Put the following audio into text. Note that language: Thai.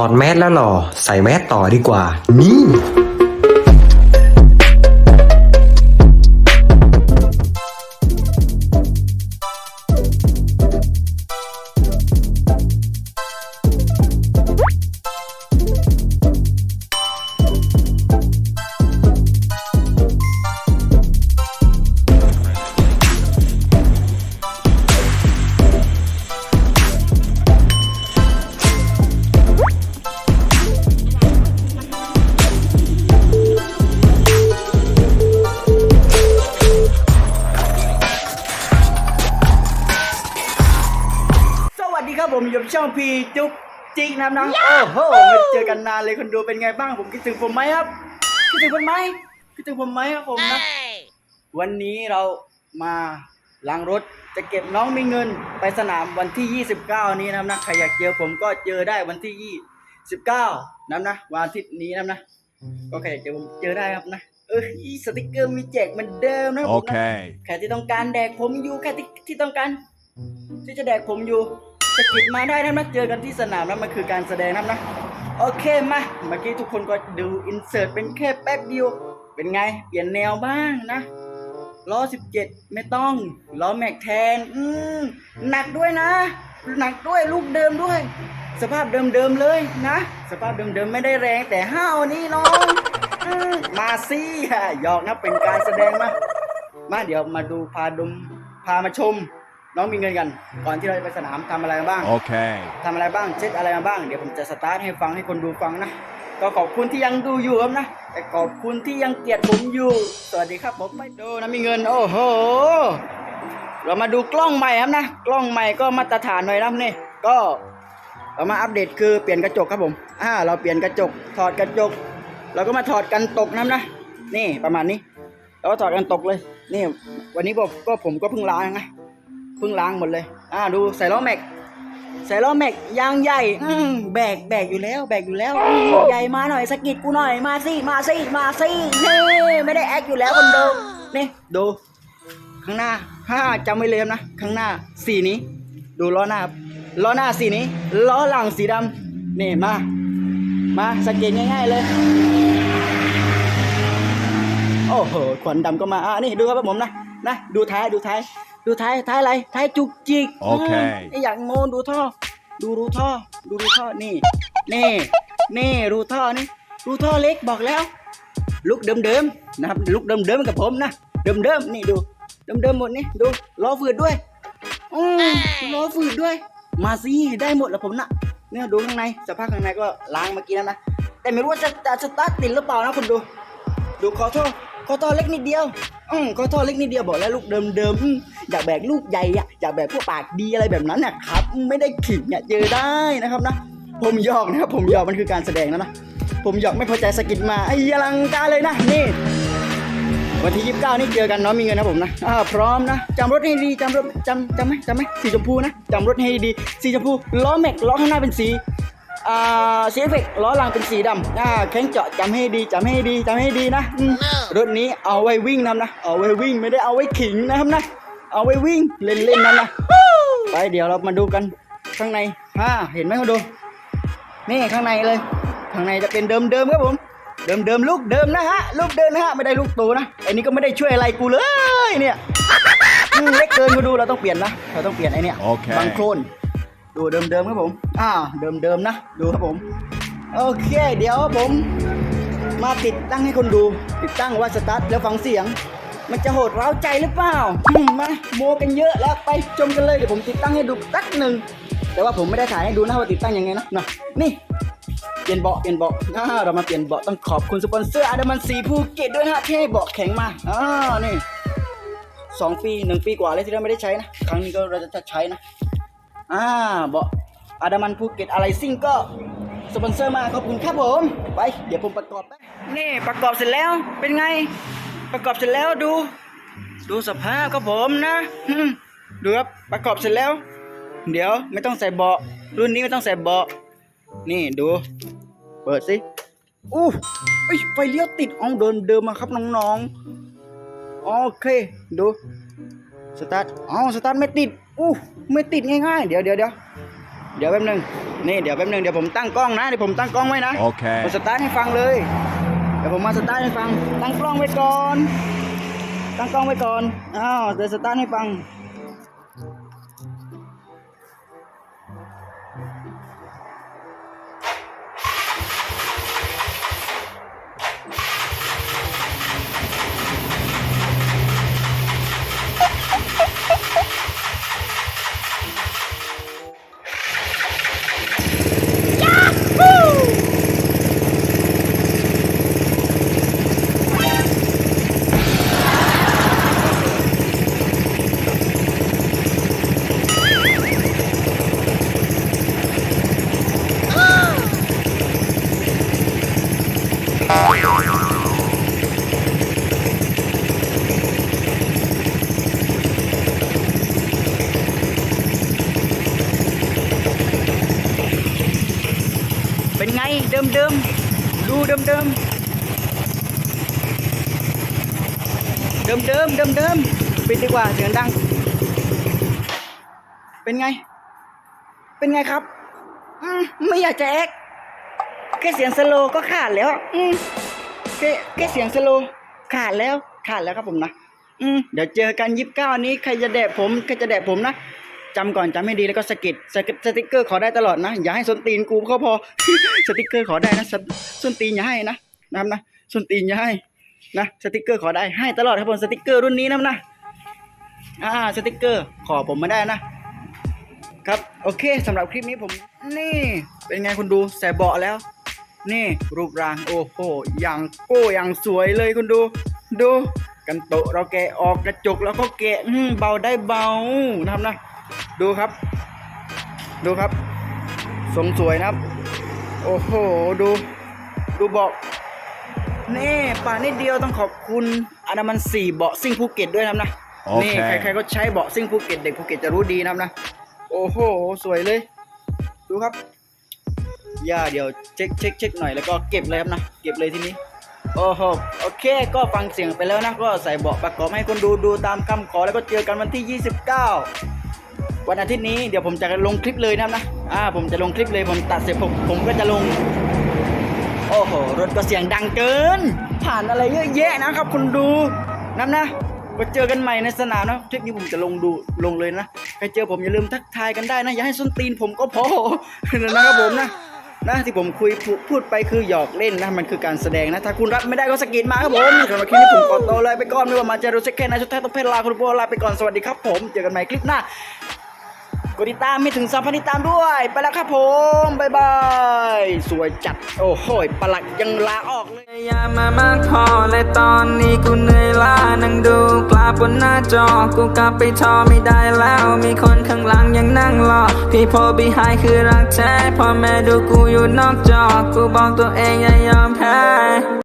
ถอดแมสแล้วหรอ ใส่แมสต่อดีกว่า นี่ ช่องพีจุ๊บจิ๊กนะครับน้องโอ้โหไม่เจอกันนานเลยคนดูเป็นไงบ้างผมคิดถึงผมไหมครับคิดถึงผมไหมคิดถึงผมไหมครับผมนะวันนี้เรามาล้างรถจะเก็บน้องมีเงินไปสนามวันที่ 29 นี้นะครับนะใครอยากเจอผมก็เจอได้วันที่ 29นะครับนะวันอาทิตย์นี้นะครับนะก็ใครอยากเจอผมเจอได้ครับนะเอออีสติกเกอร์มีแจกเหมือนเดิมนะครับผมนะ Okay. ใครที่ต้องการแดกผมอยู่ใครที่ที่ต้องการที่จะแดกผมอยู่ สะกิดมาได้นะนะเจอกันที่สนามนะมันคือการแสดงนะนะโอเคมาเมื่อกี้ทุกคนก็ดูอินเสิร์ตเป็นแค่แป๊บเดียว เป็นไง เปลี่ยนแนวบ้างนะล้อ 17 ไม่ต้องล้อแม็กแทน อืมหนักด้วยนะ หนักด้วยลูกเดิมด้วย สภาพเดิมๆเลยนะ สภาพเดิมๆไม่ได้แรงแต่ห้าวนี่น้องอมมาซี่หยอกนะเป็นการแสดงนะมาเดี๋ยวมาดูพาดมพามาชม น้องมีเงินกัน ก่อนที่เราจะไปสนามทำอะไรบ้าง Okay. ทำอะไรบ้างเช็ดอะไรมาบ้าง เดี๋ยวผมจะสตาร์ทให้ฟังให้คนดูฟังนะ ก็ขอบคุณที่ยังดูอยู่ครับนะ แต่ขอบคุณที่ยังเกลียดผมอยู่ สวัสดีครับผมไม่ดูนะมีเงิน โอ้โห เรามาดูกล้องใหม่ครับนะ กล้องใหม่ก็มาตรฐานหน่อยนะนี่ ก็เรามาอัปเดตคือเปลี่ยนกระจกครับผม อ่า เราเปลี่ยนกระจก ถอดกระจก เราก็มาถอดกันตกน้ำนะ นี่ประมาณนี้แล้วก็ถอดกันตกเลย นี่ วันนี้ผมก็ผมก็เพิ่งล้างนะ เพิ่งล้างหมดเลย อ่าดูใส่ล้อแม็ก ใส่ล้อแม็กยางใหญ่ อืมแบกแบกอยู่แล้ว แบกอยู่แล้วอืมใหญ่มาหน่อยสะกิดกูหน่อยมาสิมาสิมาสินี่ไม่ได้แอคอยู่แล้วคนเดูนี่ดู ข้างหน้าห้าจำไว้เลยนะ ข้างหน้าสีนี้ ดูล้อหน้าครับล้อหน้าสีนี้ล้อหลังสีดำนี่มา มาสังเกตง่ายๆเลย โอ้โหขวัญดำก็มาอ่านี่ดูครับผมนะนะดูท้ายดูท้าย ดูท้ายท้ายอะไรท้ายจุกจิกโอเค มไออย่างโมดูท่อ ดูรูท่อ ดูรูท่อนี่นี่นี่รูท่อนี่รูท่อเล็กบอกแล้ว ลุกเดิมๆนะครับลุกเดิมๆกับผมนะเดิมๆนี่ดูเดิมๆหมดนี่ดูล้อฝืดด้วยอืมล้อฝืดด้วย มาสิได้หมดแล้วผมนะเนี่ยดูข้างในสภาพข้างในก็ล้างเมื่อกี้แล้วนะแต่ไม่รู้ว่าจะจะสตาร์ทติดหรือเปล่านะคุณดู ดูคอท่อ คอท่อเล็กนิดเดียว อืมคอท่อเล็กนิดเดียวบอกแล้วลูกเดิมเดิมๆอยากแบกลูกใหญ่อะอยากแบกพวกปากดีอะไรแบบนั้นนะครับ ไม่ได้ขิงเนี่ยเจอได้นะครับนะ ผมหยอกนะครับ ผมหยอกมันคือการแสดงนะนะ ผมหยอกไม่พอใจสกิดมาไอ้ยลังการเลยนะนี่วันที่ 29 นี่เจอกันเนาะมีเงินนะผมนะอ่าพร้อมนะจำรถให้ดีจำรถจำจำไหมจำไหมสีชมพูนะจำรถให้ดีสีชมพูล้อแม็กล้อข้างหน้าเป็นสี อ่าสีเอฟเฟกต์ล้อหลังเป็นสีดำอ่าแข้งเจาะจำให้ดีจำให้ดีจำให้ดีนะอืมรถนี้เอาไว้วิ่งนะนะเอาไว้วิ่งไม่ได้เอาไว้ขิงนะครับนะเอาไว้วิ่งเล่นๆนะนะไปเดี๋ยวเรามาดูกันข้างในอ่าเห็นไหมคุณดูนี่ข้างในเลย ข้างในจะเป็นเดิมเดิมๆครับผมเดิมเดิมๆลูกเดิมนะฮะลูกเดิมนะฮะไม่ได้ลูกตูนะไอ้นี่ก็ไม่ได้ช่วยอะไรกูเลยเนี่ยอืมเล็กเกินกูดูเราต้องเปลี่ยนนะเราต้องเปลี่ยนไอ้เนี่ยโอเคบางโคลน ดูเดิมเดิมๆครับผมอ่าเดิมเดิมๆนะ ดูครับผม โอเค เดี๋ยวผม มาติดตั้งให้คนดู ติดตั้งว่าสตาร์ทแล้วฟังเสียง มันจะโหดร้าวใจหรือเปล่ามมาโมกันเยอะแล้วไปชมกันเลยเดี๋ยวผมติดตั้งให้ดูสักหนึ่งแต่ว่าผมไม่ได้ถ่ายให้ดูนะว่าติดตั้งยังไงนะนะนี่เปลี่ยนเบาะเปลี่ยนเบาะอ่าเรามาเปลี่ยนเบาะต้องขอบคุณสปอนเซอร์อาดามันสีภูเก็ตด้วยนะที่ให้เบาะแข็งมาอ่านี่สองปีหนึ่งปีกว่าเลยที่เราไม่ได้ใช้นะ ครั้งนี้ก็เราจะใช้นะ อ่าเบาะอาดามันภูเก็ตอะไรซิ่งก็สปอนเซอร์มาขอบคุณครับผม ไป เดี๋ยวผมประกอบนะนี่ประกอบเสร็จแล้วเป็นไง ประกอบเสร็จแล้วดู ดูสภาพครับผมนะดูครับประกอบเสร็จแล้ว เดี๋ยวไม่ต้องใส่เบาะรุ่นนี้ไม่ต้องใส่เบาะนี่ดู เปิดสิอู้เอ้ยไฟเลี้ยวติดเอาเดินเดิมมาครับน้องๆโอเค ดู สตาร์ทอ๋อสตาร์ทไม่ติดอู้ไม่ติดง่ายๆ เดี๋ยวเดี๋ยวเดี๋ยวเดี๋ยวแป๊บนึงนี่เดี๋ยวแป๊บนึงเดี๋ยวผมตั้งกล้องนะเดี๋ยวผมตั้งกล้องไว้นะ Okay. ผมสตาร์ทให้ฟังเลยเดี๋ยวผมมาสตาร์ทให้ฟังตั้งกล้องไว้ก่อนตั้งกล้องไว้ก่อนอ้าวเดี๋ยวสตาร์ทให้ฟัง เป็นไงเดิมเดิมๆดูเดิมเดิมเดิมเดิมเดิมเดิมๆปิดดีกว่าเสียงดัง เป็นไง เป็นไงครับ อืมไม่อยากจะแอ็กแค่เสียงสโลก็ขาดแล้ว อืมแค่แค่เสียงสโลขาดแล้วขาดแล้วครับผมนะ อืมเดี๋ยวเจอกันยิบเก้านี้ใครจะแดกผมใครจะแดกผมนะ จำก่อนจำให้ดีแล้วก็สกิดสสติกเกอร์ขอได้ตลอดนะ อย่าให้ส้นตีนกูเขาพอสติกเกอร์ขอได้นะสส้นตีนอย่าให้นะนะครับนะส้นตีนอย่าให้นะสติกเกอร์ขอได้ให้ตลอดครับผมสติกเกอร์รุ่นนี้นะนะอ่าสติกเกอร์ขอผมมาได้นะครับโอเคสำหรับคลิปนี้ผม นี่ เป็นไงคุณดูใส่เบาะแล้ว นี่รูปร่างโอ้โหอย่างโก้อย่างสวยเลยคุณดู ดูกันโตเราแกะออกกระจกแล้วก็แกะเบาได้เบานะครับนะ ดูครับ ดูครับทรงสวยนะครับ โอ้โห ดู ดูเบาะนี่ป่านิดเดียวต้องขอบคุณอนามันสี่เบาะซิ่งภูเก็ตด้วยนะครับนะโอเคนี่ใครๆก็ใช้เบาะซิ่งภูเก็ตเด็กภูเก็ตจะรู้ดีนะครับนะ โอ้โห สวยเลย ดูครับย่าเดี๋ยวเช็คเช็คเช็คหน่อยแล้วก็เก็บเลยครับนะ เก็บเลยทีนี้ โอ้โห โอเค ก็ฟังเสียงไปแล้วนะ ก็ใส่เบาะประกอบให้คนดูดูตามคำขอแล้วก็เจอกันวันที่ 29 วันอาทิตย์นี้เดี๋ยวผมจะลงคลิปเลยนะครับนะอ่าผมจะลงคลิปเลยผมตัดเสร็จผมผมก็จะลง โอ้โหรถก็เสียงดังเกิน ผ่านอะไรเยอะแยะนะครับคุณดูนั่นนะก็เจอกันใหม่ในสนามนะทริปนี้ผมจะลงดูลงเลยนะใครเจอผมอย่าลืมทักทายกันได้นะอย่าให้ส้นตีนผมก็พอนะครับผมนะนะที่ผมคุยพูพูดไปคือหยอกเล่นนะมันคือการแสดงนะ ถ้าคุณรับไม่ได้ก็สะกิดมาครับผมสำหรับคลิปนี้ผมขอตัวเลยไปก่อนไม่ว่ามาเจอรู้สึกแค่ไหนสุดท้ต้องเพลลาคุณโบลาไปก่อนสวัสดีครับผม เจอกันใหม่คลิปหน้า กดติดตามไม่ถึงสามพันติดตามด้วย ไปแล้วครับผมบายบายสวยจัดโอ้โหปลักยังลาออกเลยยามมามากพอและตอนนี้กูเหนื่อยล้านั่งดูกลาบนหน้าจอกูกลับไปทอไม่ได้แล้ว มีคนข้างหลังยังนั่งรอพี่พอบีไฮคือรักแท้พ่อแม่ดูกูอยู่นอกจอกูบอกตัวเองอย่ายอมแพ้